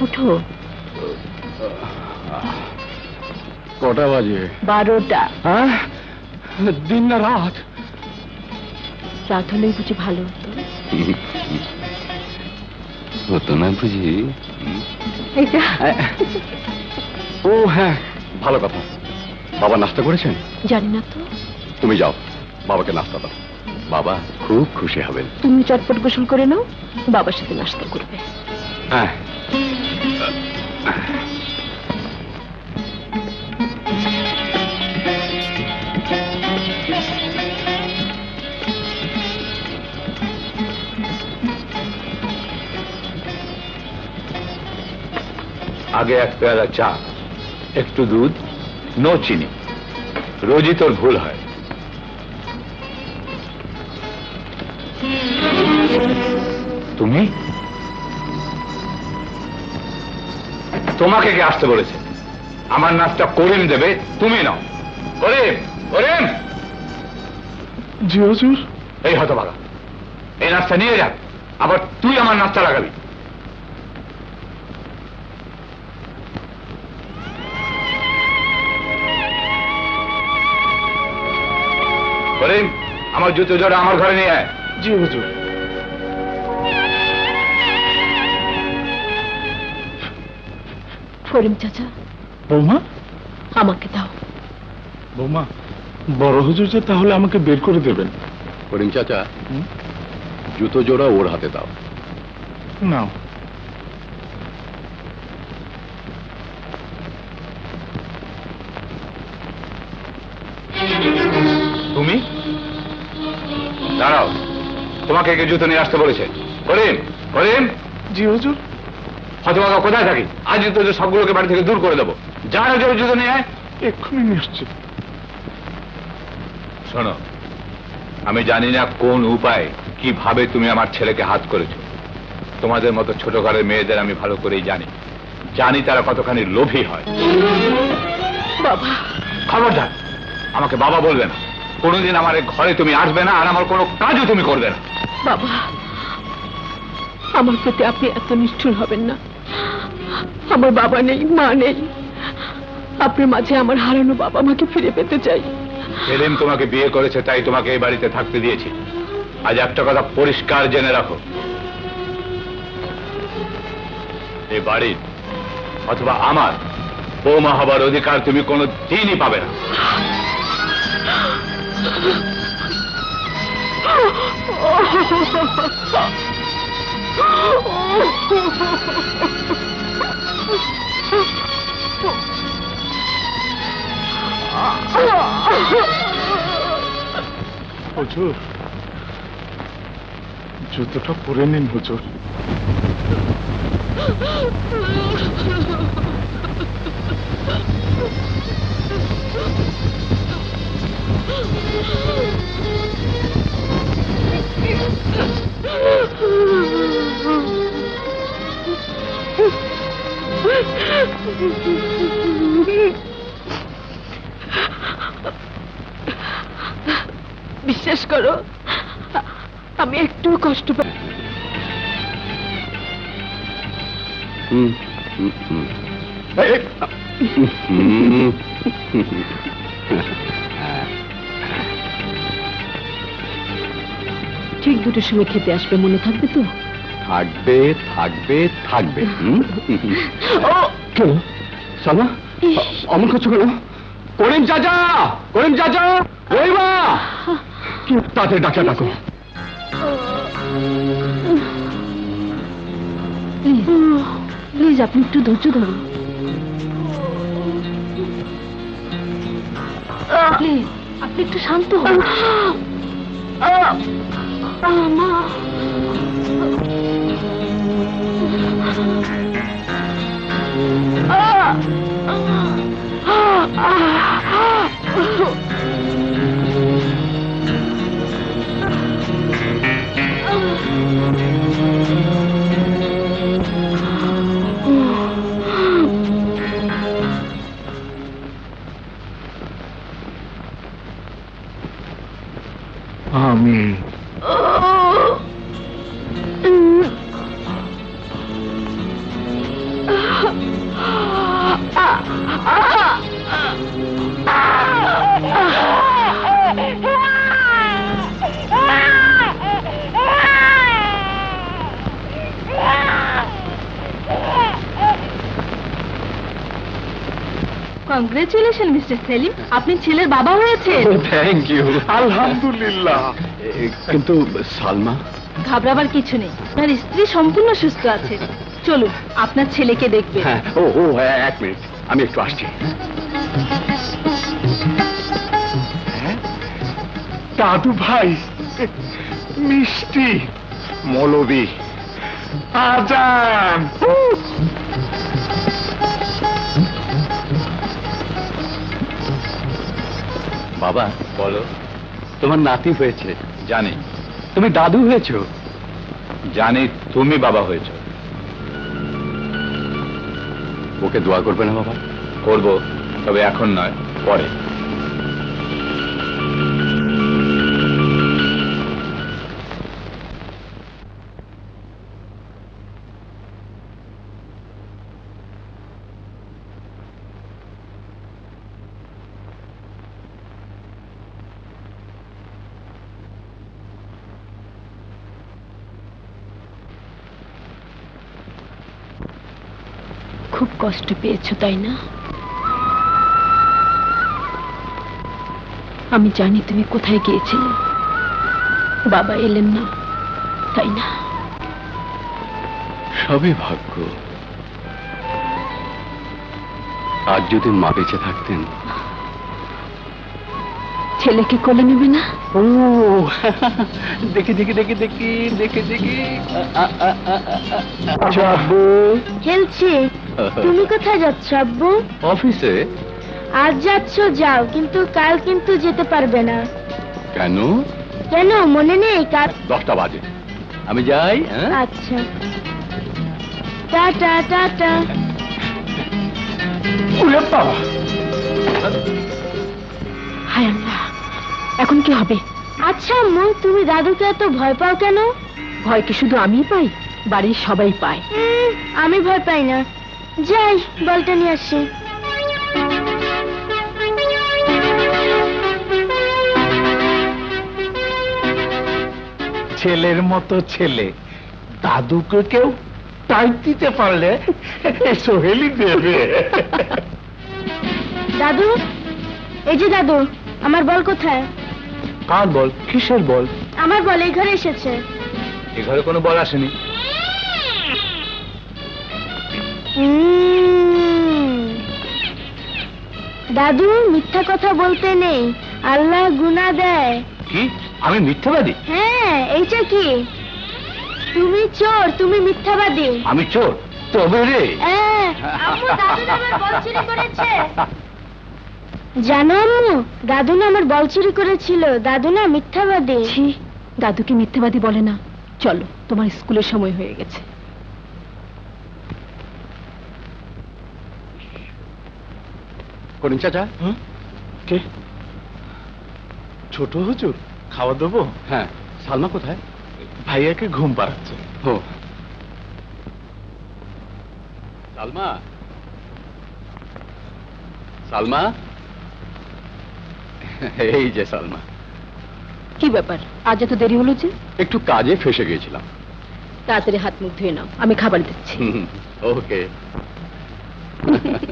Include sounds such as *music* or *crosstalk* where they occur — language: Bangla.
উঠো। কটা বাজে? বারোটা। হ্যাঁ? দিন না রাত। রাত হলেই বুঝি ভালো হতো। হতো না বুঝি? ও হ্যাঁ ভালো কথা। বাবা নাস্তা করেছেন? জানি না তো। তুমি যাও বাবাকে নাস্তা দাও। বাবা খুব খুশি হবেন। তুমি চটপট গোসল করে নাও বাবার সাথে নাস্তা করবে। আগে এক পেয়ালা চা একটু দুধ নো চিনি রোজই তোর ভুল হয় তুমি তোমাকে কে আসতে বলেছে? আমার নাচটা করিম দেবে তুমি নাও। করিম করিম! জি হুজুর। এই এই নাচটা নিয়ে যা আবার তুই আমার নাচটা লাগাবি। করিম আমার জুতো জোড়া আমার ঘরে নিয়ে আয়। জি হুজুর। করিম চাচা। বৌমা? আমাকে দাও। বৌমা বড় হুজুর যে তাহলে আমাকে বের করে দেবেন। করিম চাচা জুতো জোড়া ওর হাতে দাও। নাও। তুমি? দাঁড়াও। তোমাকে কে জুতো নিয়ে আসতে বলেছে? করিম করিম জি হুজুর। হতভাগা কোথায় থাকি? আজ তো সবগুলোকে বাড়ি থেকে দূর করে দেবো। যা না যাবে জুতো নিয়ে। এক্ষুনি নিয়ে আসছি। শোনো আমি জানি না কোন উপায় কীভাবে তুমি আমার ছেলেকে হাত করেছ। তোমাদের মতো ছোট ঘরের মেয়েদের আমি ভালো করেই জানি। জানি তারা কতখানি লোভী হয়। বাবা। খবরদার আমাকে বাবা বলবে না। কোনোদিন আমার এই ঘরে তুমি আসবে না আর আমার কোনো কাজও তুমি করবে না। বাবা আমার প্রতি আপনি এত নিষ্ঠুর হবেন না। আমার বাবা নেই মা নেই। আপনার মাঝে আমার হারানো বাবা মাকে ফিরে পেতে চাই। সেলিম তোমাকে বিয়ে করেছে তাই তোমাকে এই বাড়িতে থাকতে দিয়েছি। আজ একটা কথা পরিষ্কার জেনে রাখো। এই বাড়ির অথবা আমার বৌমা হবার অধিকার তুমি কোনো দিনই পাবে না। *laughs* হুজুর জুতোটা পরে নিন হুজুর বিশ্বাস করো আমি একটু কষ্ট পাই। ঠিক দুটোর সময় খেতে আসবে মনে থাকবে তো? থাকবে থাকবে থাকবে কেন সালমা অমন করছ কেন? করিম চাচা! করিম চাচা! রহিমা তাড়াতাড়ি ডাক্তার ডাকো। প্লিজ আপনি একটু ধৈর্য ধরুন। আপনি একটু শান্ত হন। মা। আমি কংগ্রেচুলেশন মিস্টার সেলিম আপনি ছেলের বাবা হয়েছেন। *laughs* থ্যাংক ইউ আলহামদুলিল্লাহ। কিন্তু সালমা? ঘাবড়াবার কিছু নেই। আপনার স্ত্রী সম্পূর্ণ সুস্থ আছে। চলুন আপনার ছেলেকে দেখবে। হ্যাঁ ও ও হ্যাঁ, এক মিনিট। আমি একটু আসছি। দাদু ভাই মিষ্টি মৌলবি আজান। বাবা। বলো। তোমার নাতি হয়েছে। জানি। তুমি দাদু হয়েছো? জানি তুমি বাবা হয়েছো। ওকে দোয়া করবে না বাবা? করব তবে এখন নয় পরে। কষ্ট পেয়েছ তাই না আমি জানি তুমি কোথায় গিয়েছিলে বাবা এলেন না তাই না সবই ভাগ্য আজ যদি মা বেঁচে থাকতেন ছেলেকে কোলে নেবে না ও দেখি দেখি দেখি দেখি দেখি দেখি খেলছি তুমি কোথায় যাচ্ছ আব্বু? অফিসে। আজ যাচ্ছ যাও কিন্তু কাল কিন্তু যেতে পারবে না। কেন? কেন? মনে নেই কাল দশটা বাজে। আমি যাই হ্যাঁ? আচ্ছা। টাটা টাটা ওরে বাবা। হায় আল্লাহ এখন কি হবে? আচ্ছা আম্মু তুমি দাদুকে এত ভয় পাও কেন? ভয় কি শুধু আমিই পাই বাড়ির সবাই পায়। আমি ভয় পাই না। যাই বলটা নিয়ে আসি। ছেলের মতো ছেলে। দাদুকে কেউ টাইট দিতে পারলে সোহেলি দেবে। দাদু এই যে দাদু আমার বল কোথায়? কার বল? কিসের বল? আমার বল এই ঘরে এসেছে। এ ঘরে কোনো বল আসেনি। দাদু মিথ্যা কথা বলতে নেই। আল্লাহ গুনা দেয়। কি? আমি মিথ্যাবাদী? হ্যাঁ এইটা কি? তুমি চোর তুমি মিথ্যাবাদী। আমি চোর? তবে রে। হ্যাঁ, আম্মু, দাদু না আমার বল চুরি করেছে। জানো আম্মু দাদু না আমার বল চুরি করেছিল। দাদু না মিথ্যাবাদী। দাদুকে মিথ্যেবাদী বলে না। চলো তোমার স্কুলের সময় হয়ে গেছে। করিম চাচা। কে? ছোট হুজুর খাওয়া দেবো? হ্যাঁ সালমা কোথায়? ভাইয়াকে ঘুম পাড়াচ্ছে। ও। সালমা? সালমা? এই যে সালমা। কি ব্যাপার? আজ এত দেরি হলো যে? একটু কাজে ফেসে গিয়েছিলাম। তাড়াতাড়ি হাত মুখ ধুয়ে নাও আমি খাবার দিচ্ছি। ওকে। *laughs*